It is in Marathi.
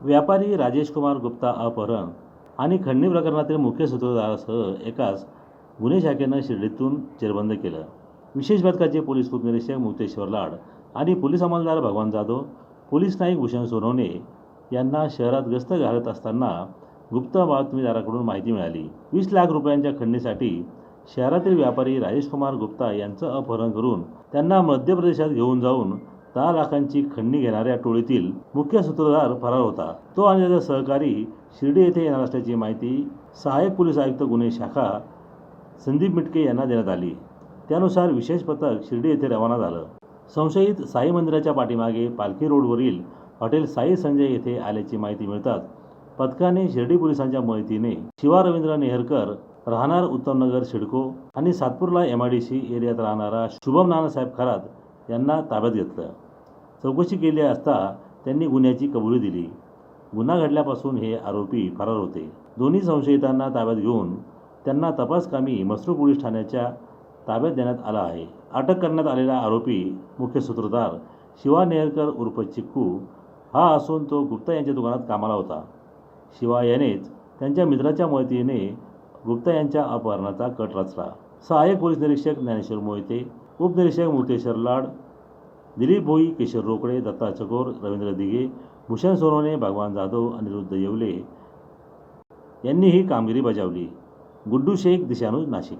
व्यापारी राजेश कुमार गुप्ता अपहरण आणि खंडणी प्रकरणातील मुख्य सूत्रधारासह एकाच गुन्हे शाखेनं शिर्डीतून जेरबंद केलं. विशेष पथकाचे पोलीस उपनिरीक्षक मुक्तेश्वर लाड आणि पोलीस अंमलदार भगवान जाधव पोलीस नाईक भूषण सोनवणे यांना शहरात गस्त घालत असताना गुप्त बातमीदाराकडून माहिती मिळाली. वीस लाख रुपयांच्या खंडणीसाठी शहरातील व्यापारी राजेश कुमार गुप्ता यांचं अपहरण करून त्यांना मध्य प्रदेशात घेऊन जाऊन दहा लाखांची खंडणी घेणाऱ्या टोळीतील मुख्य सूत्रधार फरार होता. तो आणि त्याचा सहकारी शिर्डी येथे येणार असल्याची माहिती सहाय्यक पोलीस आयुक्त गुन्हे शाखा संदीप मिटके यांना देण्यात आली. त्यानुसार विशेष पथक शिर्डी येथे रवाना झालं. संशयित साई मंदिराच्या पाठीमागे पालखी रोडवरील हॉटेल साई संजय येथे आल्याची माहिती मिळताच पथकाने शिर्डी पोलिसांच्या मदतीने शिवा रवींद्र नेहरकर राहणार उत्तमनगर सिडको आणि सातपूरला एम आय डी सी एरियात राहणारा शुभम नानासाहेब खरात यांना ताब्यात घेतलं. चौकशी केली असता त्यांनी गुन्ह्याची कबुली दिली. गुन्हा घडल्यापासून हे आरोपी फरार होते. दोन्ही संशयितांना ताब्यात घेऊन त्यांना तपासकामी मसरूळ पोलीस ठाण्याच्या ताब्यात देण्यात आला आहे. अटक करण्यात आलेला आरोपी मुख्य सूत्रधार शिवा नेहरकर उर्फ चिक्कू हा असून तो गुप्ता यांच्या दुकानात कामाला होता. शिवा यानेच त्यांच्या मित्राच्या मदतीने गुप्ता यांच्या अपहरणाचा कट रचला. सहाय्यक पोलीस निरीक्षक ज्ञानेश्वर मोहिते उपनिरीक्षक मुक्तेश्वर लाड दिलीप भोई किशोर रोकडे दत्ता चकोर रवींद्र दिघे भूषण सोनवणे भगवान जाधव अनिरुद्ध येवले यांनी ही कामगिरी बजावली. गुड्डू शेख दिशानू नाशिक.